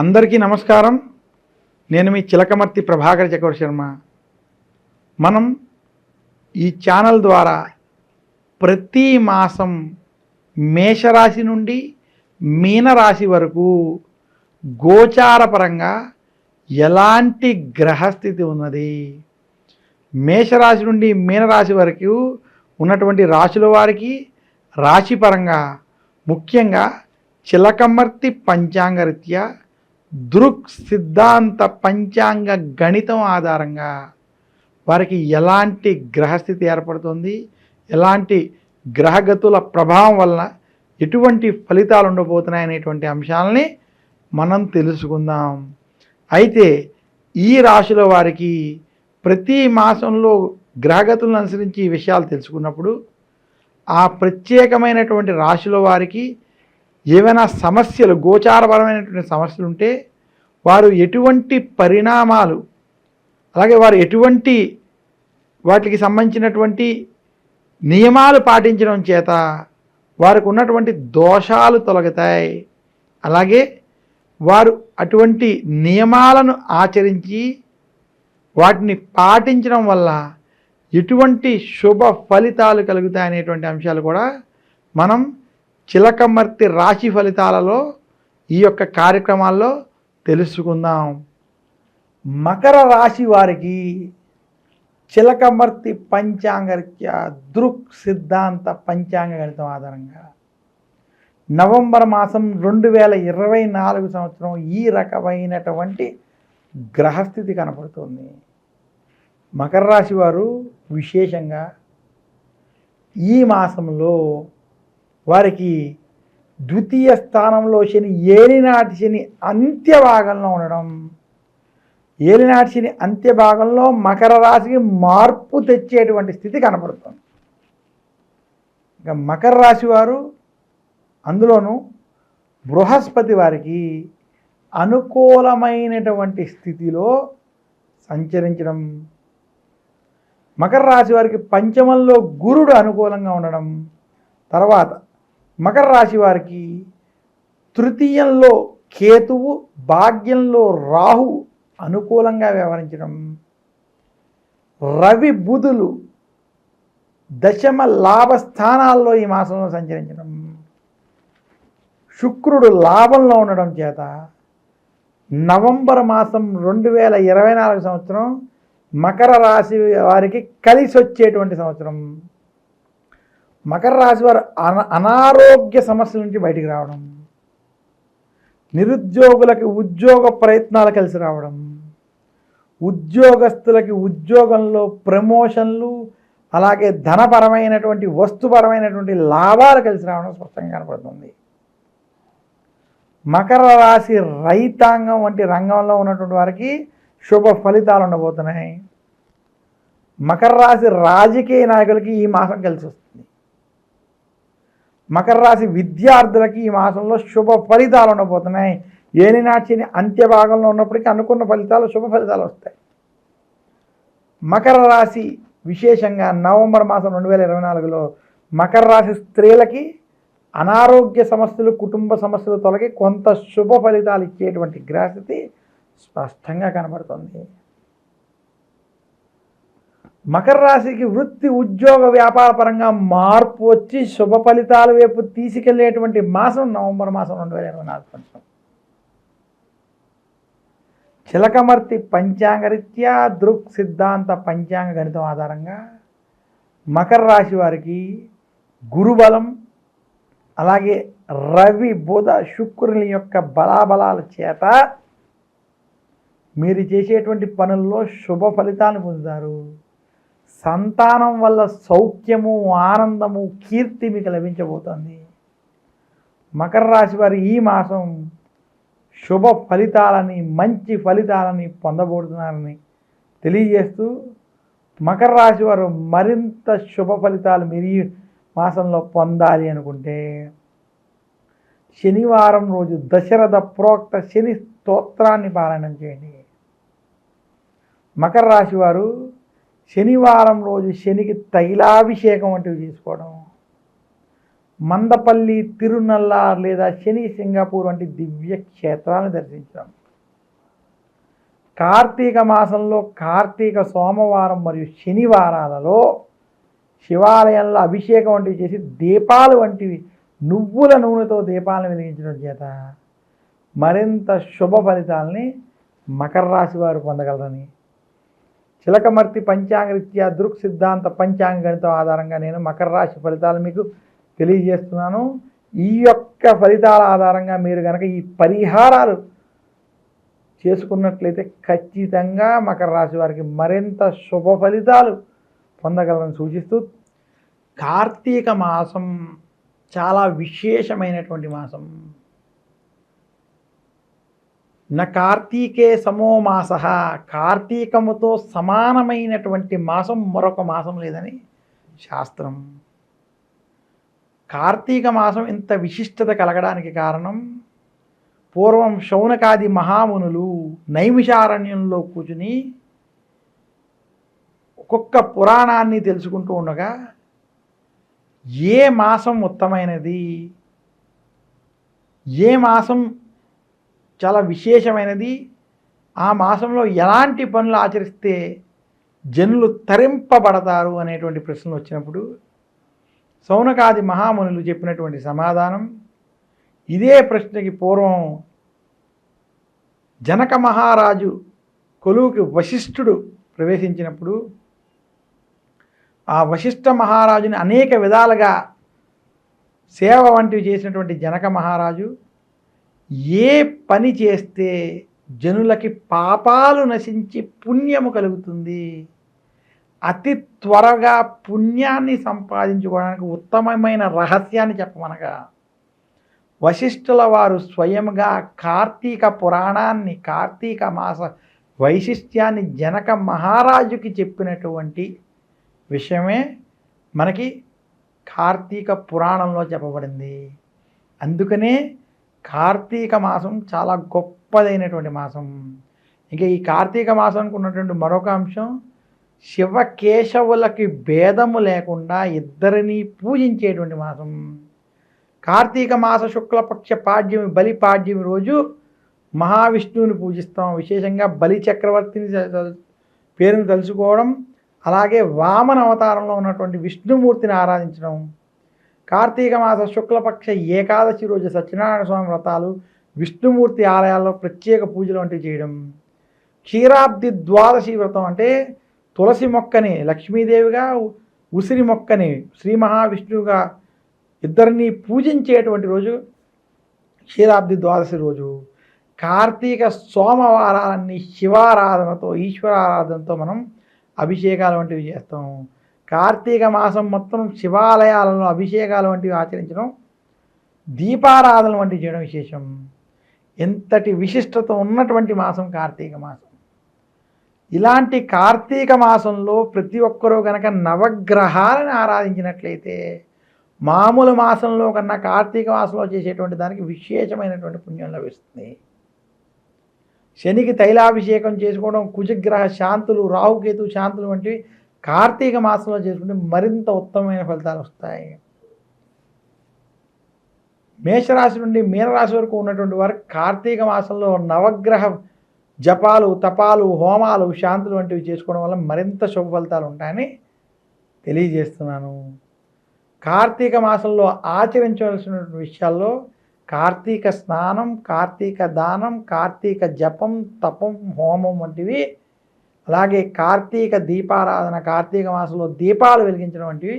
అందరికీ నమస్కారం. నేను మీ చిలకమర్తి ప్రభాకర్ చక్రవర్తి శర్మ. మనం ఈ ఛానల్ ద్వారా ప్రతి మాసం మేషరాశి నుండి మీనరాశి వరకు గోచారపరంగా ఎలాంటి గ్రహస్థితి ఉన్నది? మేషరాశి నుండి మీనరాశి వరకు ఉన్నటువంటి రాశుల వారికి రాశిపరంగా ముఖ్యంగా చిలకమర్తి పంచాంగరీత్యా దృక్ సిద్ధాంత పంచాంగ గణితం ఆధారంగా వారికి ఎలాంటి గ్రహస్థితి ఏర్పడుతుంది ఎలాంటి గ్రహగతుల ప్రభావం వలన ఎటువంటి ఫలితాలు ఉండబోతున్నాయి అనేటువంటి అంశాలని మనం తెలుసుకుందాం. అయితే ఈ రాశుల వారికి ప్రతి మాసంలో గ్రహగతులను అనుసరించి ఈ విషయాలు తెలుసుకున్నప్పుడు ఆ ప్రత్యేకమైనటువంటి రాశుల వారికి ఏవైనా సమస్యలు గోచారపరమైనటువంటి సమస్యలు ఉంటే వారు ఎటువంటి పరిణామాలు అలాగే వారు ఎటువంటి వాటికి సంబంధించినటువంటి నియమాలు పాటించడం చేత వారికి ఉన్నటువంటి దోషాలు తొలగుతాయి. అలాగే వారు అటువంటి నియమాలను ఆచరించి వాటిని పాటించడం వల్ల ఎటువంటి శుభ ఫలితాలు కలుగుతాయి అనేటువంటి అంశాలు కూడా మనం చిలకమర్తి రాశి ఫలితాలలో ఈ యొక్క కార్యక్రమాల్లో తెలుసుకుందాం. మకర రాశి వారికి చిలకమర్తి పంచాంగరీత్య దృక్ సిద్ధాంత పంచాంగ గణితం ఆధారంగా నవంబర్ మాసం రెండు వేల ఇరవై నాలుగు సంవత్సరం ఈ రకమైనటువంటి గ్రహస్థితి కనపడుతుంది. మకర రాశి వారు విశేషంగా ఈ మాసంలో వారికి ద్వితీయ స్థానంలో శని ఏలినాటి శని అంత్య భాగంలో ఉండడం. ఏలినాటి శని అంత్య భాగంలో మకర రాశికి మార్పు తెచ్చేటువంటి స్థితి కనపడుతుంది. ఇంకా మకర రాశి వారు అందులోనూ బృహస్పతి వారికి అనుకూలమైనటువంటి స్థితిలో సంచరించడం. మకర రాశి వారికి పంచమంలో గురుడు అనుకూలంగా ఉండడం. తర్వాత మకర రాశి వారికి తృతీయంలో కేతువు భాగ్యంలో రాహు అనుకూలంగా వ్యవహరించడం. రవి బుధులు దశమ లాభ స్థానాల్లో ఈ మాసంలో సంచరించడం. శుక్రుడు లాభంలో ఉండడం చేత నవంబర్ మాసం రెండు వేల ఇరవై నాలుగు సంవత్సరం మకర రాశి వారికి కలిసి వచ్చేటువంటి సంవత్సరం. మకర రాశి వారు అన అనారోగ్య సమస్యల నుంచి బయటికి రావడం. నిరుద్యోగులకి ఉద్యోగ ప్రయత్నాలు కలిసి రావడం. ఉద్యోగస్తులకి ఉద్యోగంలో ప్రమోషన్లు అలాగే ధనపరమైనటువంటి వస్తుపరమైనటువంటి లాభాలు కలిసి రావడం స్పష్టంగా కనపడుతుంది. మకర రాశి రైతాంగం వంటి రంగంలో ఉన్నటువంటి వారికి శుభ ఫలితాలు ఉండబోతున్నాయి. మకర రాశి రాజకీయ నాయకులకి ఈ మాసం కలిసి వస్తుంది. మకర రాశి విద్యార్థులకి ఈ మాసంలో శుభ ఫలితాలు ఉండబోతున్నాయి. ఏలినాటిని అంత్య భాగంలో ఉన్నప్పటికీ అనుకున్న ఫలితాలు శుభ ఫలితాలు వస్తాయి. మకర రాశి విశేషంగా నవంబర్ మాసం రెండు వేల ఇరవై నాలుగులో మకర రాశి స్త్రీలకి అనారోగ్య సమస్యలు కుటుంబ సమస్యలు తొలగి కొంత శుభ ఫలితాలు ఇచ్చేటువంటి గ్రహస్థితి స్పష్టంగా కనబడుతుంది. మకర రాశికి వృత్తి ఉద్యోగ వ్యాపార పరంగా మార్పు వచ్చి శుభ ఫలితాల వైపు తీసుకెళ్ళేటువంటి మాసం నవంబర్ మాసం రెండు వేల ఇరవై నాలుగు సంవత్సరం చిలకమర్తి పంచాంగరీత్యా దృక్ సిద్ధాంత పంచాంగ గణితం ఆధారంగా మకర రాశి వారికి గురుబలం అలాగే రవి బుధ శుక్రుల యొక్క బలాబలాల చేత మీరు చేసేటువంటి పనుల్లో శుభ ఫలితాలను పొందుతారు. సంతానం వల్ల సౌఖ్యము ఆనందము కీర్తి మీకు లభించబోతోంది. మకర రాశి వారు ఈ మాసం శుభ ఫలితాలని మంచి ఫలితాలని పొందబోతున్నారని తెలియజేస్తూ మకర రాశి వారు మరింత శుభ ఫలితాలు మీరు ఈ మాసంలో పొందాలి అనుకుంటే శనివారం రోజు దశరథ ప్రోక్త శని స్తోత్రాన్ని పారాయణం చేయండి. మకర రాశి వారు శనివారం రోజు శనికి తైలాభిషేకం వంటివి చేసుకోవడం మందపల్లి తిరునల్లార్ లేదా శని సింగపూర్ వంటి దివ్య క్షేత్రాలను దర్శించడం. కార్తీక మాసంలో కార్తీక సోమవారం మరియు శనివారాలలో శివాలయంలో అభిషేకం వంటివి చేసి దీపాలు వంటివి నువ్వుల నూనెతో దీపాలను వెలిగించడం చేత మరింత శుభ ఫలితాలని మకర రాశి వారు పొందగలరని చిలకమర్తి పంచాంగరీత్యా దృక్ సిద్ధాంత పంచాంగ గణితం ఆధారంగా నేను మకర రాశి ఫలితాలు మీకు తెలియజేస్తున్నాను. ఈ యొక్క ఫలితాల ఆధారంగా మీరు కనుక ఈ పరిహారాలు చేసుకున్నట్లయితే ఖచ్చితంగా మకర రాశి వారికి మరింత శుభ ఫలితాలు పొందగలరని సూచిస్తూ కార్తీక మాసం చాలా విశేషమైనటువంటి మాసం. న కార్తీకే సమో మాస. కార్తీకముతో సమానమైనటువంటి మాసం మరొక మాసం లేదని శాస్త్రం. కార్తీక మాసం ఇంత విశిష్టత కలగడానికి కారణం పూర్వం శౌనకాది మహామునులు నైమిషారణ్యంలో కూర్చుని ఒక్కొక్క పురాణాన్ని తెలుసుకుంటూ ఉండగా ఏ మాసం ఉత్తమైనది? ఏ మాసం చాలా విశేషమైనది. ఆ మాసంలో ఎలాంటి పనులు ఆచరిస్తే జనులు తరింపబడతారు అనేటువంటి ప్రశ్నలు వచ్చినప్పుడు సౌనకాది మహామునులు చెప్పినటువంటి సమాధానం ఇదే ప్రశ్నకి పూర్వం జనక మహారాజు కొలువుకి వశిష్ఠుడు ప్రవేశించినప్పుడు ఆ వశిష్ఠ మహారాజుని అనేక విధాలుగా సేవ వంటివి చేసినటువంటి జనక మహారాజు ఏ పని చేస్తే జనులకి పాపాలు నశించి పుణ్యము కలుగుతుంది? అతి త్వరగా పుణ్యాన్ని సంపాదించుకోవడానికి ఉత్తమమైన రహస్యాన్ని చెప్పమనగా వశిష్ఠుల వారు స్వయంగా కార్తీక పురాణాన్ని కార్తీక మాస వైశిష్ట్యాన్ని జనక మహారాజుకి చెప్పినటువంటి విషయమే మనకి కార్తీక పురాణంలో చెప్పబడింది. అందుకనే కార్తీక మాసం చాలా గొప్పదైనటువంటి మాసం. ఇంకా ఈ కార్తీక మాసానికి ఉన్నటువంటి మరొక అంశం శివకేశవులకి భేదము లేకుండా ఇద్దరిని పూజించేటువంటి మాసం. కార్తీక మాస శుక్లపక్ష పాడ్యమి బలి పాడ్యమి రోజు మహావిష్ణువుని పూజిస్తాం. విశేషంగా బలి చక్రవర్తిని పేరును తెలుసుకోవడం అలాగే వామన అవతారంలో ఉన్నటువంటి విష్ణుమూర్తిని ఆరాధించడం కార్తీక మాస శుక్లపక్ష ఏకాదశి రోజు సత్యనారాయణ స్వామి వ్రతాలు విష్ణుమూర్తి ఆలయాల్లో ప్రత్యేక పూజలు వంటివి చేయడం. క్షీరాబ్ది ద్వాదశి వ్రతం అంటే తులసి మొక్కని లక్ష్మీదేవిగా ఉసిరి మొక్కని శ్రీ మహావిష్ణువుగా ఇద్దరిని పూజించేటువంటి రోజు క్షీరాబ్ది ద్వాదశి రోజు. కార్తీక సోమవారాలన్నీ శివారాధనతో ఈశ్వరారాధనతో మనం అభిషేకాలు వంటివి చేస్తాం. కార్తీక మాసం మొత్తం శివాలయాలలో అభిషేకాలు వంటివి ఆచరించడం దీపారాధన వంటివి చేయడం విశేషం. ఎంతటి విశిష్టత ఉన్నటువంటి మాసం కార్తీక మాసం. ఇలాంటి కార్తీక మాసంలో ప్రతి ఒక్కరూ కనుక నవగ్రహాలను ఆరాధించినట్లయితే మామూలు మాసంలో కన్నా కార్తీక మాసంలో చేసేటువంటి దానికి విశేషమైనటువంటి పుణ్యం లభిస్తుంది. శనికి తైలాభిషేకం చేసుకోవడం కుజగ్రహ శాంతులు రాహుకేతు శాంతులు వంటివి కార్తీక మాసంలో చేసుకుంటే మరింత ఉత్తమమైన ఫలితాలు వస్తాయి. మేషరాశి నుండి మీనరాశి వరకు ఉన్నటువంటి వారు కార్తీక మాసంలో నవగ్రహ జపాలు తపాలు హోమాలు శాంతులు వంటివి చేసుకోవడం వల్ల మరింత శుభ ఫలితాలు ఉంటాయని తెలియజేస్తున్నాను. కార్తీక మాసంలో ఆచరించవలసినటువంటి విషయాల్లో కార్తీక స్నానం కార్తీక దానం కార్తీక జపం తపం హోమం వంటివి అలాగే కార్తీక దీపారాధన కార్తీక మాసంలో దీపాలు వెలిగించడం వంటివి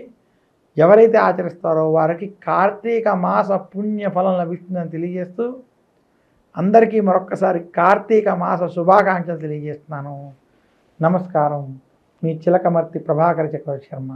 ఎవరైతే ఆచరిస్తారో వారికి కార్తీక మాస పుణ్య ఫలం లభిస్తుందని తెలియజేస్తూ అందరికీ మరొక్కసారి కార్తీక మాస శుభాకాంక్షలు తెలియజేస్తున్నాను. నమస్కారం. మీ చిలకమర్తి ప్రభాకర చక్రవర్తి శర్మ.